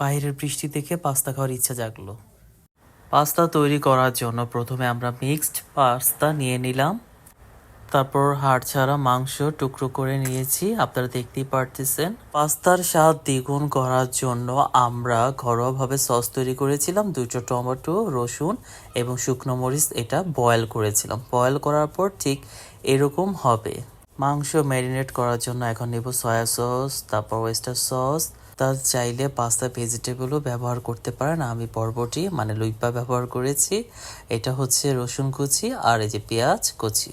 বাইরের বৃষ্টি দেখে পাস্তা খাওয়ার ইচ্ছা জাগলো। পাস্তা তৈরি করার জন্য প্রথমে আমরা মিক্সড পাস্তা নিয়ে নিলাম। তারপর হাড় ছাড়া মাংস টুকরো করে নিয়েছি, আপনারা দেখতেই পারতেছেন। পাস্তার স্বাদ দ্বিগুণ করার জন্য আমরা ঘরোয়াভাবে সস তৈরি করেছিলাম, দুটো টমেটো, রসুন এবং শুকনো মরিচ, এটা বয়েল করেছিলাম। বয়েল করার পর ঠিক এরকম হবে। মাংস ম্যারিনেট করার জন্য এখন নেব সয়া সস তারপর ওয়েস্টার সস তা চাইলে পাস্তা ভেজিটেবলও ব্যবহার করতে পারেন। আমি বরবটি মানে লুইপা ব্যবহার করেছি। এটা হচ্ছে রসুন কুচি আর এই যে পেঁয়াজ কুচি।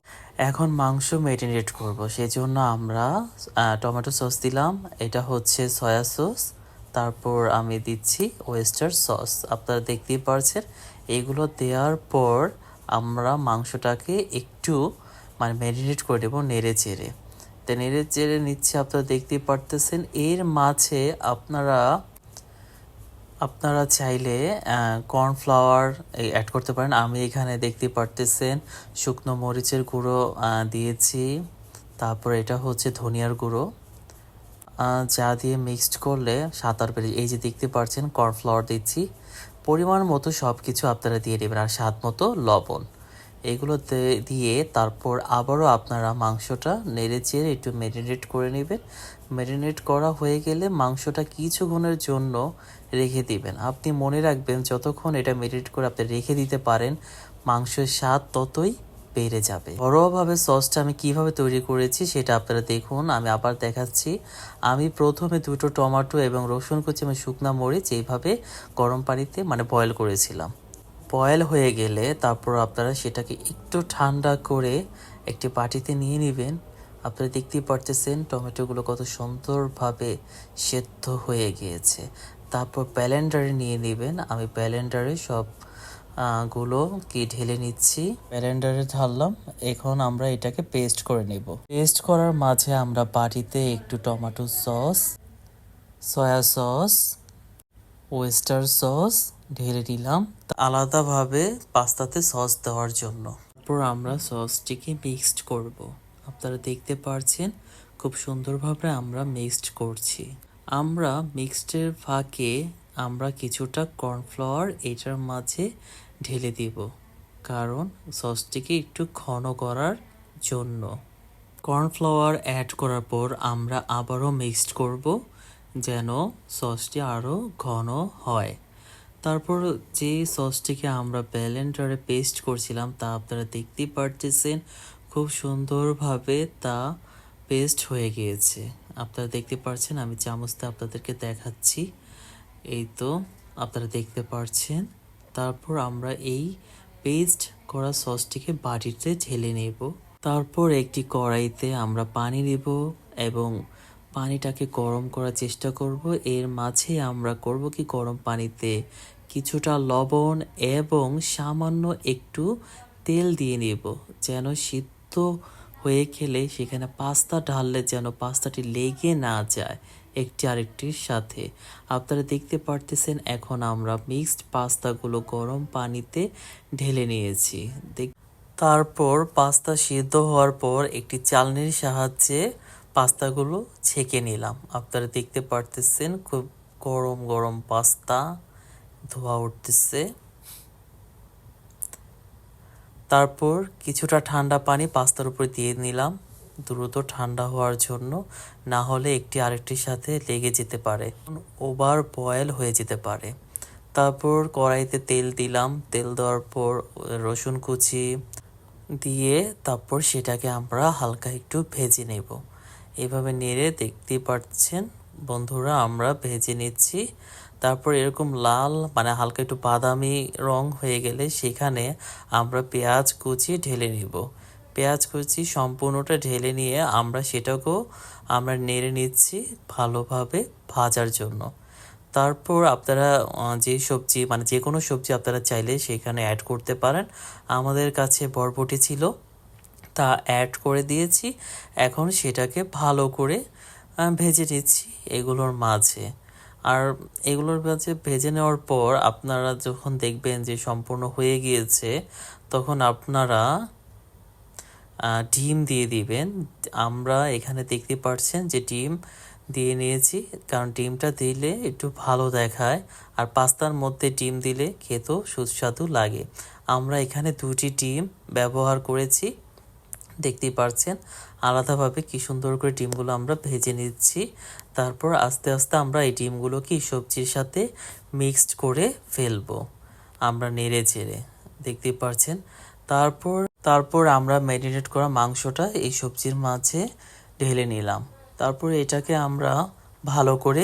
এখন মাংস ম্যারিনেট করব। সেই জন্য আমরা টমেটো সস দিলাম। এটা হচ্ছে সয়া সস। তারপর আমি দিচ্ছি ওয়েস্টার সস। আপনারা দেখতেই পারছেন। এগুলো দেওয়ার পর আমরা মাংসটাকে একটু মানে ম্যারিনেট করে দেবো নেড়ে চেড়ে। তো নেড়ে নিচ্ছে, আপনারা দেখতেই পারতেছেন। এর মাঝে আপনারা আপনারা চাইলে কর্নফ্লাওয়ার অ্যাড করতে পারেন। আমি এখানে দেখতে পারতেছেন, শুকনো মরিচের গুঁড়ো দিয়েছি। তারপর এটা হচ্ছে ধনিয়ার গুঁড়ো। যা দিয়ে মিক্সড করলে সাঁতার পেরে এই যে দেখতে পাচ্ছেন কর্নফ্লাওয়ার দিচ্ছি। পরিমাণ মতো সব কিছু আপনারা দিয়ে দেবেন, আর স্বাদ মতো লবণ। এগুলো দিয়ে তারপর আবারও আপনারা মাংসটা নেড়ে চেড়ে একটু ম্যারিনেট করে নেবেন। ম্যারিনেট করা হয়ে গেলে মাংসটা কিছুক্ষণের জন্য রেখে দিবেন। আপনি মনে রাখবেন যতক্ষণ এটা ম্যারিনেট করে আপনি রেখে দিতে পারেন, মাংসের স্বাদ ততই বেড়ে যাবে। ঘরোয়াভাবে সসটা আমি কীভাবে তৈরি করেছি সেটা আপনারা দেখুন। আমি আবার দেখাচ্ছি। আমি প্রথমে দুটো টমেটো এবং রসুন কুচি এবং শুকনা মরিচ এইভাবে গরম পানিতে মানে বয়েল করেছিলাম। বয়েল হয়ে গেলে তারপর আপনারা সেটাকে একটু ঠান্ডা করে একটি বাটিতে নিয়ে নেবেন। আপনারা দেখতেই পারতেছেন টমেটোগুলো কত সুন্দরভাবে সেদ্ধ হয়ে গিয়েছে। তারপর ব্যালেন্ডারে নিয়ে নেবেন। আমি ব্যালেন্ডারে সবগুলো কি ঢেলে নিচ্ছি। ব্যালেন্ডারে ঢাললাম। এখন আমরা এটাকে পেস্ট করে নেব। পেস্ট করার মাঝে আমরা বাটিতে একটু tomato sauce soy sauce oyster sauce ঢেলে দিলাম আলাদাভাবে পাস্তাতে সস দেওয়ার জন্য। তারপর আমরা সসটিকে মিক্সড করব। আপনারা দেখতে পারছেন খুব সুন্দরভাবে আমরা মিক্সড করছি। আমরা মিক্সডের ফাঁকে আমরা কিছুটা কর্নফ্লাওয়ার এটার মাঝে ঢেলে দিব, কারণ সসটিকে একটু ঘন করার জন্য। কর্নফ্লাওয়ার অ্যাড করার পর আমরা আবারও মিক্সড করব, যেন সসটি আরও ঘন হয়। তারপর যে সসটিকে আমরা ব্যালেন্ডারে পেস্ট করছিলাম, তা আপনারা দেখতেই পারতেছেন খুব সুন্দরভাবে তা পেস্ট হয়ে গিয়েছে। আপনারা দেখতে পাচ্ছেন আমি চামচটা আপনাদেরকে দেখাচ্ছি। এই তো, আপনারা দেখতে পাচ্ছেন তারপর আমরা এই পেস্ট করা সসটিকে বাটিতে ঢেলে নেব। তারপর একটি কড়াইতে আমরা পানি দেব এবং পানিটাকে গরম করার চেষ্টা করব। এর মাঝে আমরা করব কি, গরম পানিতে কিছুটা লবণ এবং সামান্য একটু তেল দিয়ে নেব, যেন সিদ্ধ হয়ে খেলে সেখানে পাস্তা ঢাললে যেন পাস্তাটি লেগে না যায় একটি আরেকটির সাথে। আপনারা দেখতে পারতেছেন, এখন আমরা মিক্সড পাস্তাগুলো গরম পানিতে ঢেলে নিয়েছি। তারপর পাস্তা সিদ্ধ হওয়ার পর একটি চালনির সাহায্যে পাস্তাগুলো ছেঁকে নিলাম। আপনারা দেখতে পারতেছেন, খুব গরম গরম পাস্তা। ধোয়া উঠতেছে। তারপর কিছুটা ঠান্ডা পানি পাস্তার উপর দিয়ে নিলাম। দ্রুত ঠান্ডা হওয়ার জন্য, না হলে একটি আরেকটির সাথে লেগে যেতে পারে। ওভার বয়েল হয়ে যেতে পারে। তারপর কড়াইতে তেল দিলাম। তেল দেওয়ার পর রসুন কুচি দিয়ে তারপর সেটাকে আমরা হালকা একটু ভেজে নেব। এভাবে নেড়ে দেখতেই পাচ্ছেন বন্ধুরা, আমরা ভেজে নিচ্ছি। তারপর এরকম লাল মানে হালকা একটু বাদামি রং হয়ে গেলে সেখানে আমরা পেঁয়াজ কুচি ঢেলে নেব। পেঁয়াজ কুচি সম্পূর্ণটা ঢেলে নিয়ে আমরা সেটাকেও আমরা নেড়ে নিচ্ছি ভালোভাবে ভাজার জন্য। তারপর আপনারা যে সবজি মানে যে কোনো সবজি আপনারা চাইলে সেখানে অ্যাড করতে পারেন। আমাদের কাছে বরবটি ছিল, তা অ্যাড করে দিয়েছি। এখন সেটাকে ভালো করে ভেজে নিচ্ছি এগুলোর মাঝে। আর এগুলোর মাঝে ভেজে নেওয়ার পর আপনারা যখন দেখবেন যে সম্পূর্ণ হয়ে গিয়েছে, তখন আপনারা ডিম দিয়ে দিবেন। আমরা এখানে দেখতে পাচ্ছেন যে ডিম দিয়ে নিয়েছি, কারণ ডিমটা দিলে একটু ভালো দেখায় আর পাস্তার মধ্যে ডিম দিলে খেতেও সুস্বাদু লাগে। আমরা এখানে দুটি ডিম ব্যবহার করেছি। দেখতেই পারছেন। আলাদাভাবে কি সুন্দর করে ডিমগুলো আমরা ভেজে নিচ্ছি। তারপর আস্তে আস্তে আমরা এই ডিমগুলোকে সবজির সাথে মিক্সড করে ফেলব। আমরা নেড়ে চেড়ে, দেখতেই পারছেন। তারপর তারপর আমরা ম্যারিনেট করা মাংসটা এই সবজির মাঝে ঢেলে নিলাম। তারপর এটাকে আমরা ভালো করে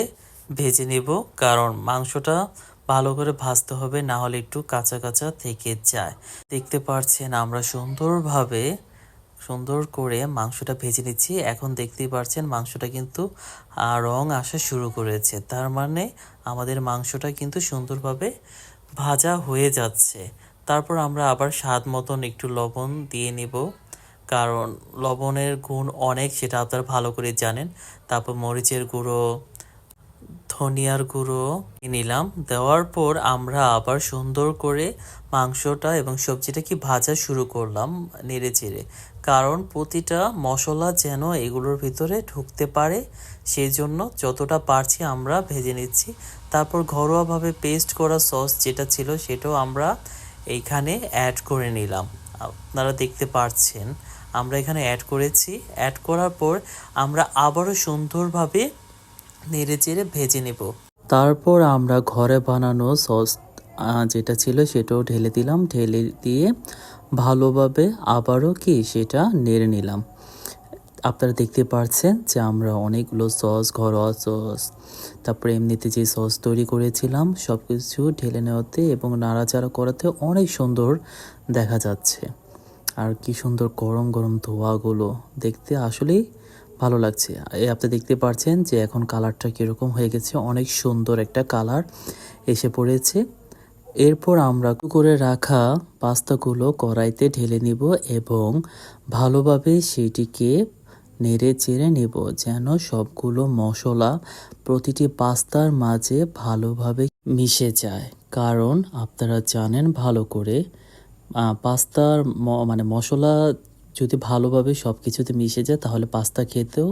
ভেজে নেব, কারণ মাংসটা ভালো করে ভাজতে হবে, না হলে একটু কাঁচা কাঁচা থেকে যায়। দেখতে পারছেন আমরা সুন্দরভাবে সুন্দর করে মাংসটা ভেজে নিচ্ছি। এখন দেখতেই পারছেন মাংসটা কিন্তু রং আসা শুরু করেছে। তার মানে আমাদের মাংসটা কিন্তু সুন্দরভাবে ভাজা হয়ে যাচ্ছে। তারপর আমরা আবার স্বাদ মতন একটু লবণ দিয়ে নেব। কারণ লবণের গুণ অনেক, সেটা আপনারা ভালো করে জানেন। তারপর মরিচের গুঁড়ো ধনিয়ার গুঁড়ো নিলাম। দেওয়ার পর আমরা আবার সুন্দর করে মাংসটা এবং সবজিটা কি ভাজা শুরু করলাম নেড়ে চেড়ে। কারণ প্রতিটা মশলা যেন এগুলোর ভিতরে ঢুকতে পারে সেই জন্য যতটা পারছি আমরা ভেজে নিচ্ছি। তারপর ঘরোয়াভাবে পেস্ট করা সস যেটা ছিল সেটাও আমরা এইখানে অ্যাড করে নিলাম। আপনারা দেখতে পাচ্ছেন, আমরা এখানে অ্যাড করেছি। অ্যাড করার পর আমরা আবারও সুন্দরভাবে নেড়ে চেড়ে ভেজে নেব। তারপর আমরা ঘরে বানানো সস যেটা ছিল সেটাও ঢেলে দিলাম। ঢেলে দিয়ে ভালোভাবে আবারও কি সেটা নেড়ে নিলাম। আপনারা দেখতে পাচ্ছেন যে আমরা অনেকগুলো সস, ঘরোয়া সস, তারপরে এমনিতে যে সস তৈরি করেছিলাম সব কিছু ঢেলে নেওয়াতে এবং নাড়াচাড়া করাতে অনেক সুন্দর দেখা যাচ্ছে। আর কি সুন্দর গরম গরম ধোয়াগুলো দেখতে আসলেই ভালো লাগছে। আপনি দেখতে পাচ্ছেন যে এখন কালারটা কীরকম হয়ে গেছে। অনেক সুন্দর একটা কালার এসে পড়েছে। এরপর আমরা করে রাখা পাস্তাগুলো কড়াইতে ঢেলে নিব এবং ভালোভাবে সেটিকে নেড়ে চেড়ে নেব যেন সবগুলো মশলা প্রতিটি পাস্তার মাঝে ভালোভাবে মিশে যায়। কারণ আপনারা জানেন ভালো করে পাস্তার মানে মশলা যদি ভালোভাবে সব কিছুতে মিশে যায়, তাহলে পাস্তা খেতেও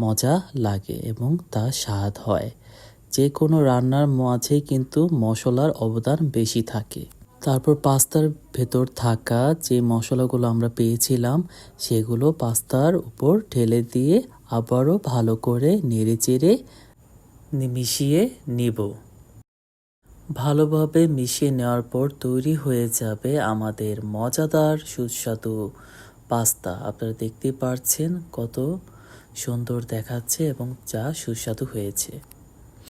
মজা লাগে এবং তা স্বাদ হয়। যে কোনো রান্নার মাঝেই কিন্তু মশলার অবদান বেশি থাকে। তারপর পাস্তার ভেতর থাকা যে মশলাগুলো আমরা পেয়েছিলাম, সেগুলো পাস্তার উপর ঢেলে দিয়ে আবারও ভালো করে নেড়ে চেড়ে মিশিয়ে নিব। ভালোভাবে মিশিয়ে নেওয়ার পর তৈরি হয়ে যাবে আমাদের মজাদার সুস্বাদু পাস্তা। আপনারা দেখতে পারছেন কত সুন্দর দেখাচ্ছে এবং চা সুস্বাদু হয়েছে।